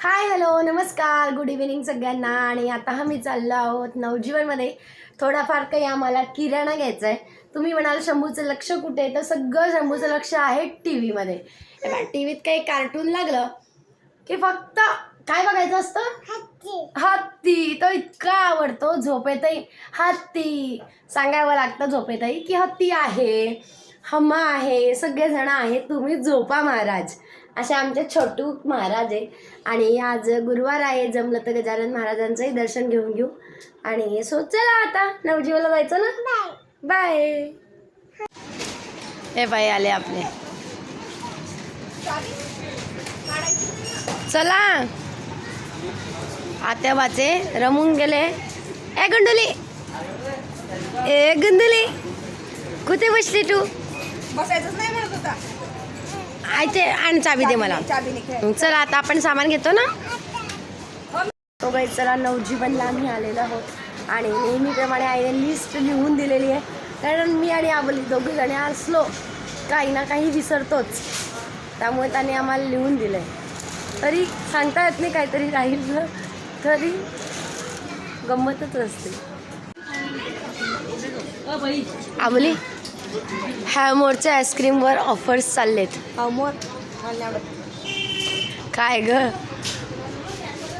हाय hello नमस्कार. Good evening सगळ्यांना. आणि आता आम्ही चाललो आहोत नवजीवनमध्ये. थोडाफार काही आम्हाला किराणा घ्यायचा आहे तुम्ही म्हणाल शंभूचं लक्ष कुठे आहे? तर सगळं शंभूचं लक्ष आहे टी व्हीमध्ये टी व्हीत काही कार्टून लागलं की फक्त काय बघायचं असतं? हत्ती. तो इतका आवडतो. झोपेतही हत्ती. सांगावं लागतं झोपेतही की हत्ती आहे हम्मा आहे सगळेजण आहेत. तुम्ही झोपा महाराज. असे आमचे छोटू महाराज आहे. आणि आज गुरुवार आहे जमलं तर गजानन महाराजांचंही दर्शन घेऊन घेऊ. आणि सो चला आता नवजीवला जायचं ना? बाय. हे बाई आले आपले. चला. आत्या बाचे रमून गेले. ए गंडुली. ए गंडुली. कुठे बसली तू? बसायचंच नाही म्हणत होता. आयते आणि चाबी दे मला. चला आता आपण सामान घेतो ना? तो बाई चला नवजीवनला आम्ही आलेलो आहोत. आणि नेहमीप्रमाणे आईने लिस्ट लिहून दिलेली आहे. कारण मी आणि आबली दोघे जणी असलो काही ना काही विसरतोच. त्यामुळे त्याने आम्हाला लिहून दिलं आहे तरी सांगता येत नाही काहीतरी राहिलं तरी गंमतच असते. आबली हॅमोरच्या आईस्क्रीमवर ऑफर्स चाललेत. आवडत काय ग?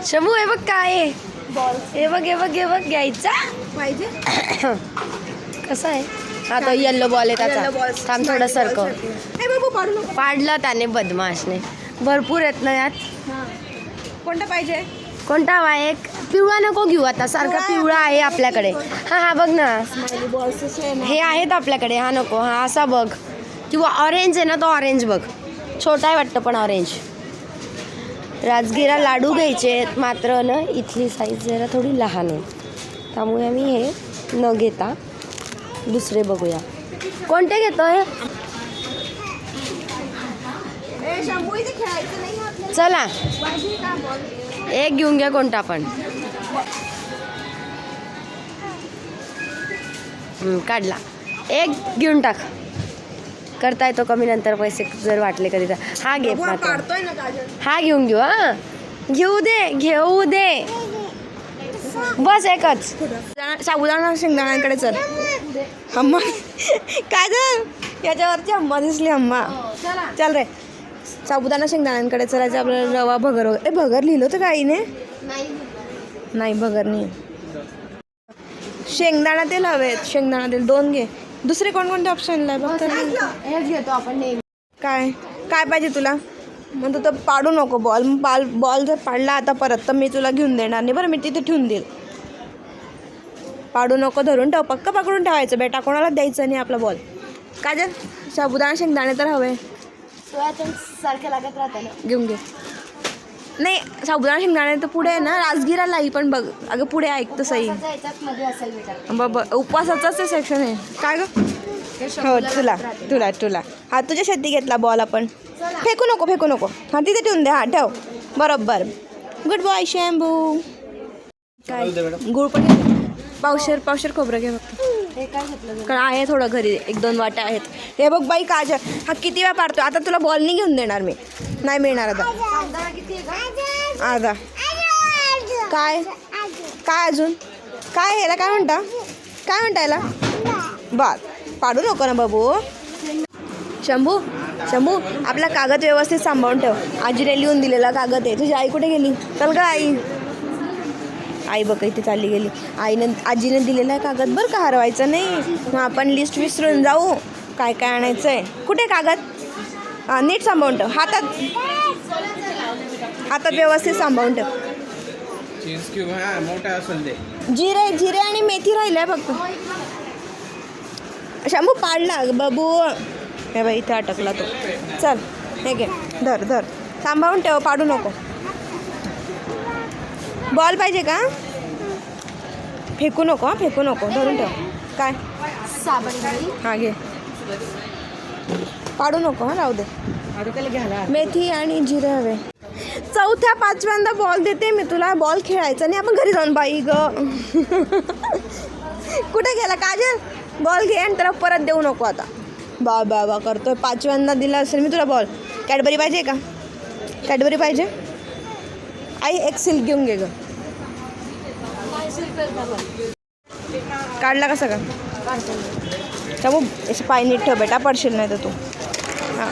शंभू हे बघ काय आहे? बॉल. हे बघ हे बघ हे बघ घ्यायचा. पाहिजे. कसा आहे? हा तो येल्लो बॉल आहे त्याचा. थांब थोडं सरकव. पाडला त्याने बदमाशने. भरपूर आहेत ना यात? कोणतं पाहिजे? कोणता हवा एक? पिवळा नको घेऊ आता सारखा पिवळा आहे आपल्याकडे. हा हा बघ ना. हे आहेत आपल्याकडे हा नको हा असा बघ. किंवा ऑरेंज आहे ना तो ऑरेंज बघ. छोटा आहे वाटतं पण ऑरेंज राजगिरा लाडू घ्यायचे आहेत मात्र ना इथली साईज जरा थोडी लहान आहे. त्यामुळे आम्ही हे न घेता दुसरे बघूया. कोणते घेतोय? चला. एक घेऊन घ्या कोणता पण. हम्म, काढला. एक घेऊन टाक. करता येतो कमी नंतर पैसे जर वाटले कधी तर. हा घे हा घेऊन घेऊ हा. घेऊ दे घेऊ दे. बस एकच. साबुदाणा- शेंगदाण्यांकडे चल. अम्मा काय झालं याच्यावरची अम्मा दिसली अम्मा चल रे. साबुदाणा शेंगदाण्यांकडे चलायचं आपल्याला रवा भगर वगैरे ए भगर लिहिलं होतं का आईने नाही भगर नाही. शेंगदाणा तेल हवेत. शेंगदाणा तेल दोन घे. दुसरे कोणकोणते ऑप्शन आहे बघ तर. हेच घेतो आपण काय? काय पाहिजे तुला? मग तू तर पाडू नको बॉल बॉल बॉल जर पाडला आता परत तर मी तुला घेऊन देणार नाही. बरं मी तिथे ठेवून देईल. पाडू नको धरून ठेव. पक्क पकडून ठेवायचं बेटा. कोणाला द्यायचं नाही आपला बॉल काय जर साबुदाणा शेंगदाणे तर हवे. सोयाचंक सारखे लागत राहते ना. घेऊन घे. नाही साबुदाणा शेंगदाणे तर पुढे आहे ना राजगिरालाही पण बघ. अगं पुढे ऐक तर सही. उपवासाच्या याच्यात मध्ये असेल बेटा बाबा उपवासाचंच ते सेक्शन आहे काय ग? हो तुला तुला तुला. हा तुझ्या शेती घेतला बॉल आपण. फेकू नको फेकू नको. हा तिथे ठेवून दे. हा ठेव. बरोबर. गुड बॉय शॅम्बू काय गुळ पण घे. पावशेर पावशेर खोबरं घे फक्त. कारण आहे थोडं घरी एक दोन वाट्या आहेत. हे बघ बाई काजल हा किती वेळा पाडतो आता तुला बॉल नाही घेऊन देणार मी. नाही मिळणार आता. आता काय? काय अजून? काय ह्याला काय म्हणता? काय म्हणता याला? बर पाडू नको ना बाबू. शंभू शंभू आपला कागद व्यवस्थित सांभाळून ठेव. आजीने लिहून दिलेला कागद आहे. तुझी आई कुठे गेली? चल का आई. आई बघ इथे चालली गेली. आईनं आजीने दिलेला आहे कागद बरं का हरवायचं नाही? मग आपण लिस्ट विसरून जाऊ. काय काय आणायचं आहे कुठे कागद? नीट सांभाळून ठेव. हातात. हातात व्यवस्थित सांभाळून ठेव. जिरे जिरे आणि मेथी राहिल्या फक्त शंभू पाडला बाबू. हे बाई इथे अटकला तो. चल हे घे. धर धर. सांभाळून ठेव पाडू नको. बॉल पाहिजे का? फेकू नको हां फेकू नको धरून ठेव. काय? साबण घरी घे. पाडू नको हां राहू दे. मेथी आणि जिरे हवे. चौथ्या पाचव्यांदा बॉल देते मी तुला. बॉल खेळायचा आणि आपण घरी जाऊन बाई ग. कुठे गेला? काजल? बॉल घे आणि त्याला परत देऊ नको आता. बा बा बा करतोय. पाचव्यांदा दिला असेल मी तुला बॉल. कॅडबरी पाहिजे का? कॅडबरी पाहिजे? आई एक सिल्क घेऊन घे ग. काढला का सगळं चमू असे पाय नीट ठेव बेटा पडशील नाही तर तू. हां.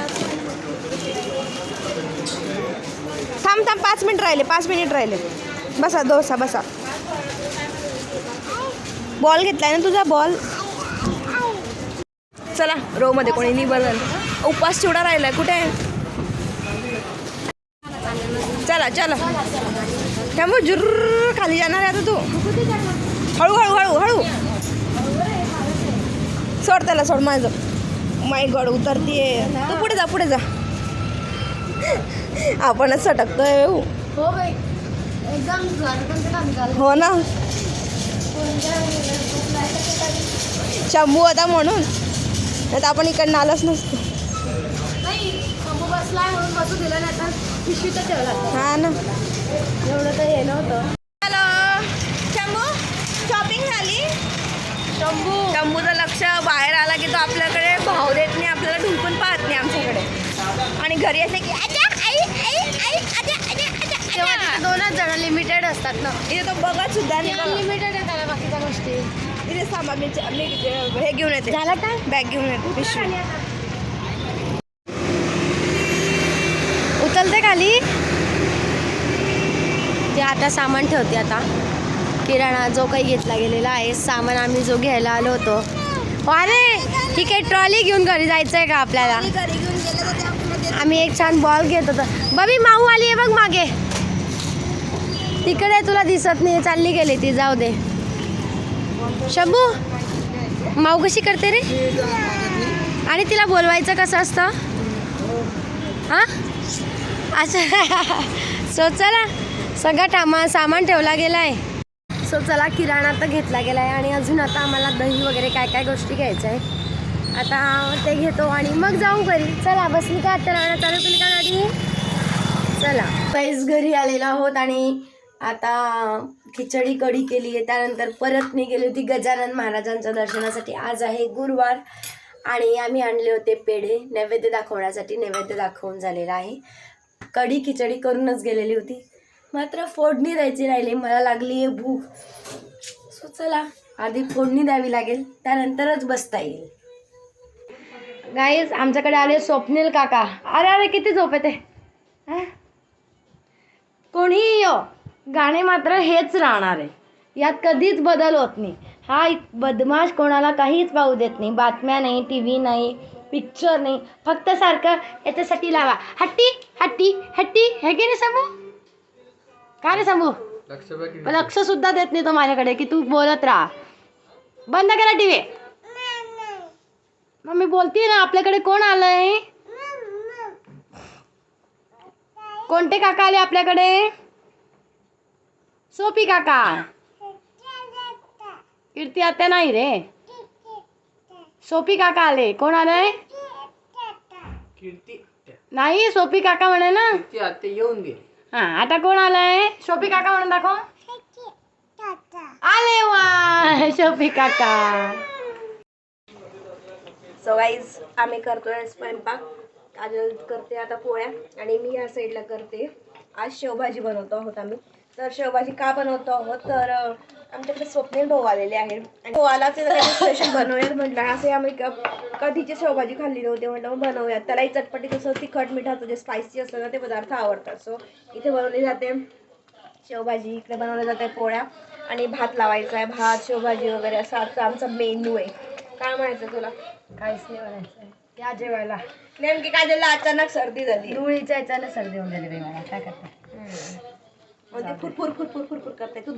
थांब थांब पाच मिनिट राहिले पाच मिनिट राहिले. बसा दोसा बसा. बॉल घेतलाय ना तुझा? बॉल चला रो मध्ये कोणी निबल बदल उपास चिवडा राहिलाय. कुठे आहे? चला. चला त्यामुळे जुर्र खाली जाणार आहे आता तू. हळू हळू हळू हळू. सोड त्याला सोड माझं. माय गड उतरतीये. तू पुढे जा पुढे जा. आपणच सटकतोय हो. हो ना. शंभू होता म्हणून. नाही तर आपण इकडनं आलोच नसतो. शंभू बसलाय म्हणून बसू दिलं नाही तर पिशवी तर ठेवला हा ना. एवढं तर हे नव्हतं. हॅलो. शंभू शॉपिंग झाली? शंभू. शंभूचं लक्ष बाहेर आला की तो आपल्याकडे भाव देत नाही आपल्याला ढुंकून पाहत नाही आमच्याकडे. आणि घरी असले की दोनच जण लिमिटेड असतात ना. इथे तो बघत सुद्धा. लिमिटेड आहे त्याला बाकीच्या गोष्टी. इथे थांबा मी मी हे घेऊन येते. झालं काय बॅग घेऊन येते पिशवी. उचलते खाली. ते आता सामान ठेवते आता. किराणा जो काही घेतला गेलेला आहे सामान आम्ही जो घ्यायला आलो होतो. अरे ठीक आहे ट्रॉली घेऊन घरी जायचं आहे का आपल्याला? आम्ही एक छान बॉल घेत होतो. बबी माऊ आली आहे बघ मागे. तिकडे तुला दिसत नाही चालली गेली ती जाऊ दे. शंभू माऊ कशी करते रे? आणि तिला बोलवायचं कसं असतं? हां? अच्छा. सो चला. सगळं टामा सामान ठेवला गेला आहे सो चला किराणा तर घेतला गेला आहे आणि अजून आता आम्हाला दही वगैरे काय काय गोष्टी घ्यायच्या आहे आता ते घेतो आणि मग जाऊ घरी. चला बसली का? आता राहणं चालू केली का गाडी? चला. पैस घरी आलेला आहोत आणि आता खिचडी कढी केली आहे. त्यानंतर परत मी गेली होती गजानन महाराजांच्या दर्शनासाठी. आज आहे गुरुवार आणि आम्ही आणले होते पेढे. नैवेद्य दाखवण्यासाठी नैवेद्य दाखवून झालेला आहे. कढी खिचडी करूनच गेलेली होती. मात्र फोडणी द्यायची राहिली. मला लागली आहे भूक. सो चला आधी फोडणी द्यावी लागेल त्यानंतरच बसता येईल. गाईज आमच्याकडे आले स्वप्नील काका. अरे अरे किती झोप येते? कोणीही यो. गाणे मात्र हेच राहणार आहे. यात कधीच बदल होत नाही. हा बदमाश कोणाला काहीच पाहू देत नाही. बातम्या नाही टी व्ही नाही. पिक्चर नाही. फक्त सारखं याच्यासाठी लावा. हट्टी हट्टी हट्टी. हे की नाही समू काय रे समू लक्ष सुद्धा देत नाही तो माझ्याकडे की तू बोलत राहा. बंद करा टी व्ही मग मी बोलतीये ना आपल्याकडे कोण आलंय? कोणते काका आले आपल्याकडे? सोपी काका. कीर्ती आत्या नाही रे. सोपी काका आले. कोण आलंय? कीर्ती नाही सोपी काका म्हणे ना. येऊन गेली. हा आता कोण आलंय? सोपी काका म्हणून दाखव. आले वा सोपी काका. सो गाईज आम्ही करतोय स्वयंपाक. काजल करते आता पोळ्या आणि मी या साईडला करते. आज शेवभाजी बनवतो आहोत आम्ही. तर शेवभाजी का बनवतो आहोत? तर आमच्याकडे स्वप्नील भाऊ आलेले आहेत. आणि स्पेशल बनवूयात म्हटलं. असे आम्ही कधीची शेवभाजी खाल्ली नव्हती म्हटलं मग बनवूयात. त्यालाही चटपटी तसं तिखट मिठाचं जे स्पायसी असतं ना ते पदार्थ आवडतात. सो इथे बनवली जाते शेवभाजी. इकडे बनवल्या जाते पोळ्या. आणि भात लावायचा आहे. भात शेवभाजी वगैरे असा आजचा आमचा मेन्यू आहे. काय म्हणायचं तुला? काहीच नाही म्हणायचं. या जेवायला. नेमकी काय झालं? अचानक सर्दी झाली. धुळीच्या याच्यानं सर्दी होऊन गेली बाई मला. काय करता फुरफुर फुरफुर फुरफुर करते तू